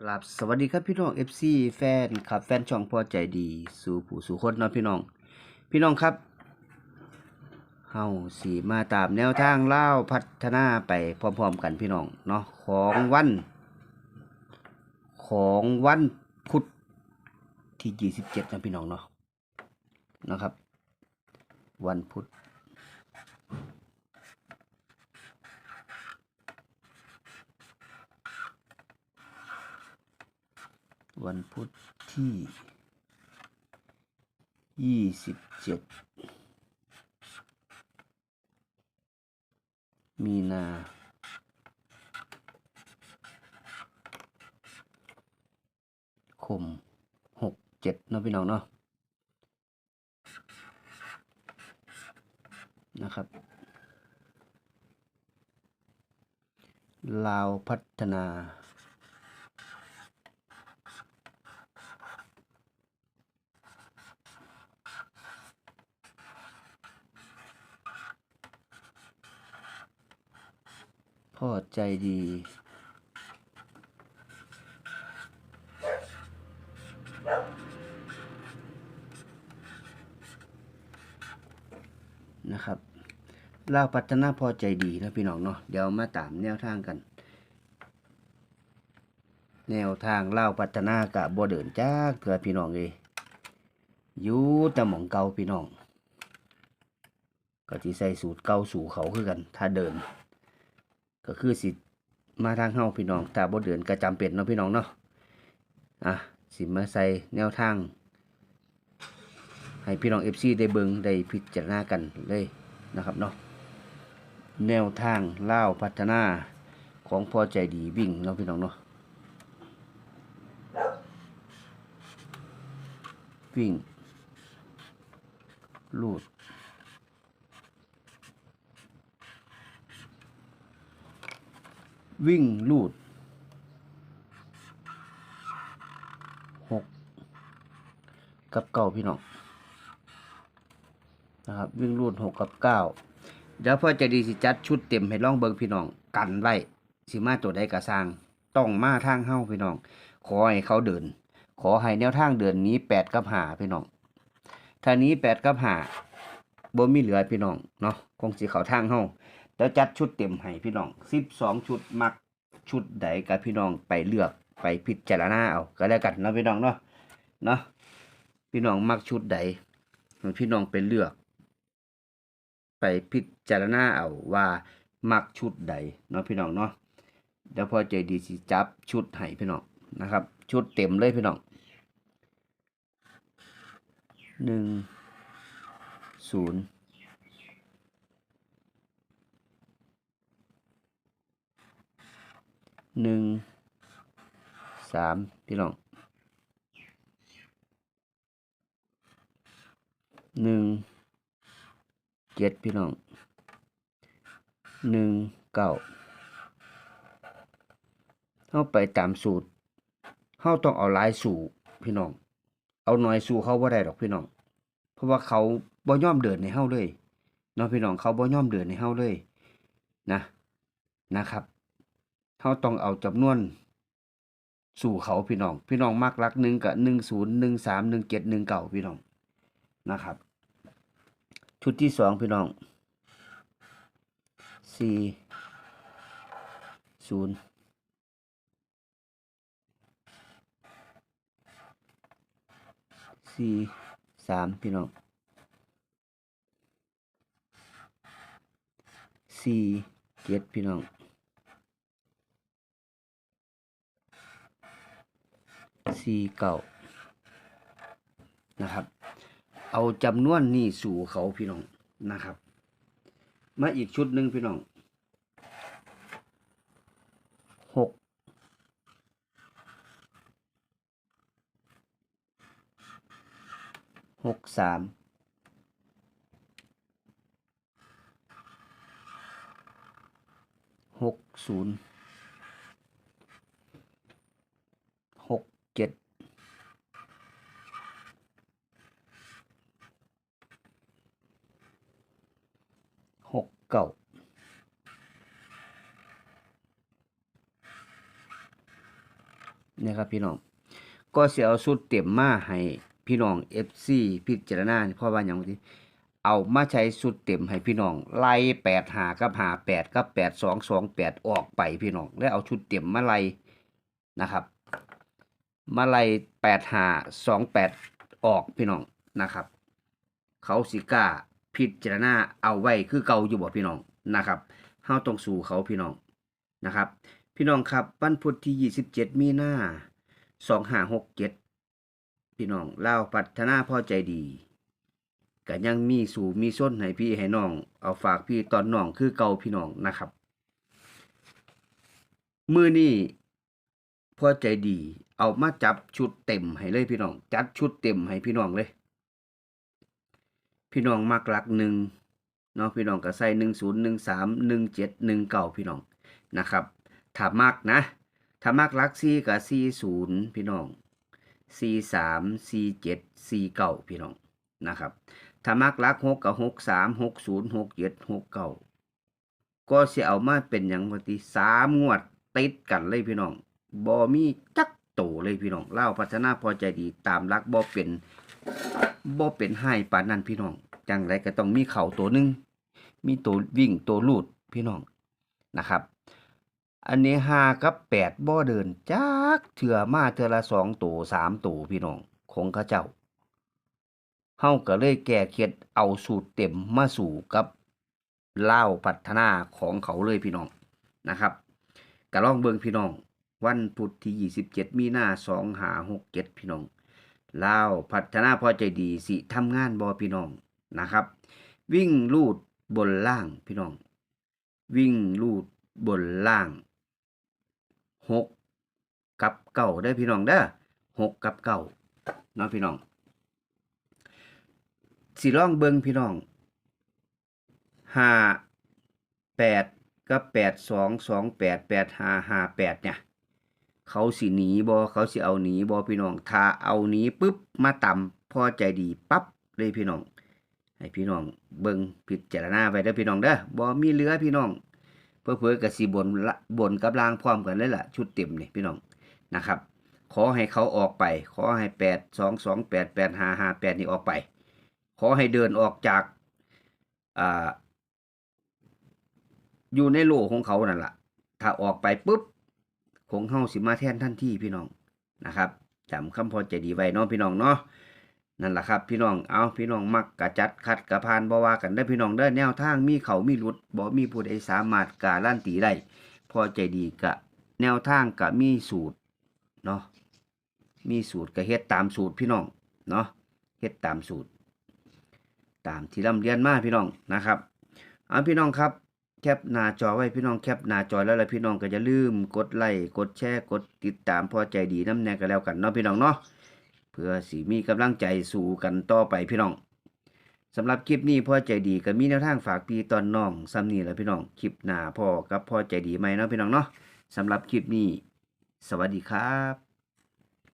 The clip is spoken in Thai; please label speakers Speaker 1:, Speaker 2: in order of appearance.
Speaker 1: กราบสวัสดีครับพี่น้อง FC แฟนครับแฟนช่องพอใจดีสู่ผู้สู่คนเนาะพี่น้อง พี่น้องครับเฮาสีมาตามแนวทางเล่าพัฒนาไปพร้อมๆกันพี่น้องเนาะของวัน ของวันพุธที่27นะพี่น้องเนาะนะครับ วันพุธ วันพุธที่ยี่สิบเจ็ดมีนาคมหกเจ็ดเนาะพี่น้องเนาะนะครับ ลาวพัฒนา พ่อใจดี นะครับเล่าวพัฒนาพอใจดีนะพี่น้องเนาะเดี๋ยวมาตามแนวทางกัน แนวทางเล่าวพัฒนากะบ่เดินจ้าเถื่อพี่น้องเลยอยู่แต่หมองเก่าพี่น้อง ก็ที่ใส่สูตรเก่าสู่เขาคือกัน ถ้าเดิน ก็คือสิมาทางเฮาพี่น้องถ้าบ่เดินก็จำเป็นเนาะพี่น้องเนาะอะสิมาใส่แนวทาง ให้พี่น้อง FC ได้เบิงได้พิจารณากันเลยนะครับเนาะแนวทางเล่าพัฒนาของพอใจดีวิ่งเนาะพี่น้องเนาะวิ่งลูด วิ่งลูดหกกับเก้าพี่น้องนะครับวิ่งลูดหกกับเก้าเดี๋ยวพ่อจะดีสิจัดชุดเต็มให้ลองเบิงพี่น้องกันไว้สิมาตัวใดกระสร้างต้องมาทางเฮ้าพี่น้อง ขอให้เขาเดิน ขอให้แนวทางเดินนี้แปดกับหาพี่น้องถ้านี้แปดกับหาบ่มีเหลือพี่น้องเนาะคงสิเขาทางเฮ้า แล้วจัดชุดเต็มให้พี่น้องสิบสองชุดมักชุดใดกับพี่น้องไปเลือกไปพิจารณาเอาก็แล้วกันเนาะพี่น้องเนาะเนาะพี่น้องมักชุดใดให้พี่น้องไปเลือก ไปพิจารณาเอาว่ามักชุดใดเนาะพี่น้องเนาะเดี๋ยวพอใจดีสิจับชุดให้พี่น้องนะครับ ชุดเต็มเลยพี่น้องหนึ่งศูนย์ หนึ่งสามพี่น้องหนึ่งเจ็ดพี่น้องหนึ่งเก้าเข้าไปตามสูตรเข้าต้องเอาลายสู่พี่น้อง เอาหน่อยสู่เขาบ่าได้ดอกพี่น้อง เพราะว่าเขาบ่ย่อมเดินในเฮาเลยเนาะพี่น้องเขาบ่ย่อมเดินในเฮาเลยนะนะครับ เขาต้องเอาจำนวน สู่เขาพี่น้อง พี่น้องมักรักหนึ่งกับหนึ่งศูนย์หนึ่งสามหนึ่งเจ็ดหนึ่งเก่าพี่น้องนะครับ ชุดที่สองพี่น้องสี่ศูนย์สี่สามพี่น้องสี่เจ็ดพี่น้อง สี่เก่านะครับ เอาจำนวนนี่สู่เขาพี่น้องนะครับ มาอีกชุดหนึ่งพี่น้องหกหกสามหกศูนย์หก เจ็ดหกเก่าเนี่ยครับพี่น้อง ก็เสิเอาสูตรเต็มมาให้พี่น้อง FC พิจารณาพราะว่าหยังที่เอามาใช้สูตรเต็มให้พี่น้อง ไล่8หากับหา8กับ8 2 2 8ออกไปพี่น้อง แล้วเอาชุดเต็มมาไล่นะครับ มาไล่8หา2 8ออกพี่น้องนะครับ เขาสิก้าพิจารณาเอาไว้คือเก่าอยู่บ่พี่น้องนะครับเฮาต้องสู่เขาพี่น้องนะครับ พี่น้องครับวันพุธที่ 27 มีนา2567 พี่น้องเล่าพัฒนาพ่อใจดีก็ยังมีสู่มีส้นให้พี่ให้น้อง เอาฝากพี่ตอนน้องคือเก่าพี่น้องนะครับ มือนี้ พ่อใจดี เอามาจับชุดเต็มให้เลยพี่น้อง จัดชุดเต็มให้พี่น้องเลย พี่น้องมักหลักหนึ่งเนาะพี่น้องก็ใส่หนึ่งศูนย์หนึ่งสามหนึ่งเจ็ดหนึ่งเก้าพี่น้องนะครับถ้ามักนะถ้ามักลักสี่กับสี่ศูนย์พี่น้องสี่สามสี่เจ็ดสี่เก้าพี่น้องนะครับถ้ามักลักหกกับหกสามหกศูนย์หกเจ็ดหกเก้าก็เสิเอามาเป็นอย่างปกติสามงวดติดกันเลยพี่น้อง บ่มีจักโตเลยพี่น้องเล่าพัฒนาพอใจดีตามหลักบ่เป็นบ่เป็นให้ปานนั้นพี่น้องจังไรก็ต้องมีเข่าตัวหนึง มีตัววิ่งตัวลูดพี่น้องนะครับ อันนี้ห้ากับแปดบ่เดินจักเถื่อมาเถื่อละสองตัวสามตัวพี่น้องของข้าเจ้าเฮาก็เลยแก้เคล็ดเอาสูตรเต็มมาสู่กับเล่าพัฒนาของเขาเลยพี่น้องนะครับก็ลองเบิงพี่น้อง วันพุธที่ 27 มีนา2567พี่น้องลาวพัฒนาพอใจดีสิทำงานบอพี่น้องนะครับ วิ่งลูดบนล่างพี่น้อง วิ่งลูดบนล่างหกกับเก่าได้พี่น้องเด้อหกกับเก่าเนาะพี่น้องสิลองเบิงพี่น้องห้าแปดกับแปดสองสองแปดแปดห้าห้าแปดเนี่ย เขาสิหนีบอเขาสิเอาหนีบอพี่น้องถ้าเอาหนีปุ๊บมาต่ำพอใจดีปั๊บเลยพี่น้อง ให้พี่น้องเบิงพิดเจรณาไปเด้อพี่น้องเด้อบอมีเหลือพี่น้องเพื่อเพื่อกับสีบนละบนกับลางพร้อมกันเลยล่ะ ชุดเต็มนี่พี่น้องนะครับ ขอให้เขาออกไป ขอให้แปดสองสองแปดแปดห้าห้าแปดนี่ออกไป ขอให้เดินออกจากอ่าอยู่ในโลกของเขานั่นแหละถ้าออกไปปุ๊บ ของเฮาสิมาแทนทันที่พี่น้องนะครับจำคำพอใจดีไว้เนาะพี่น้องเนาะนั่นแหละครับพี่น้องเอาพี่น้องมักกะจัดคัดกะพานบ่ว่ากันได้พี่น้องเด้แนวทางมีเขามีหลุดบ่มีผู้ใดสามารถการันตีได้พอใจดีกะ แนวทางกะมีสูตรเนาะมีสูตรกะเฮ็ดตามสูตรพี่น้องเนาะเฮ็ดตามสูตร ตามที่ร่ำเรียนมาพี่น้องนะครับเอาพี่น้องครับ แคปหน้าจอไว้พี่น้องแคปหน้าจอแล้วละพี่น้องก็อย่าลืมกดไลค์กดแชร์กดติดตามพอใจดีน้ำแน่กันแล้วกันเนาะพี่น้องเนาะเพื่อสิมีกำลังใจสู่กันต่อไปพี่น้องสำหรับคลิปนี้พ่อใจดีก็มีแนวทางฝากพี่ตอนน้องซ้ำนี่แหละพี่น้องคลิปหน้าพ่อกับพ่อใจดีไหมเนาะพี่น้องเนาะสำหรับคลิปนี้ สวัสดีครับ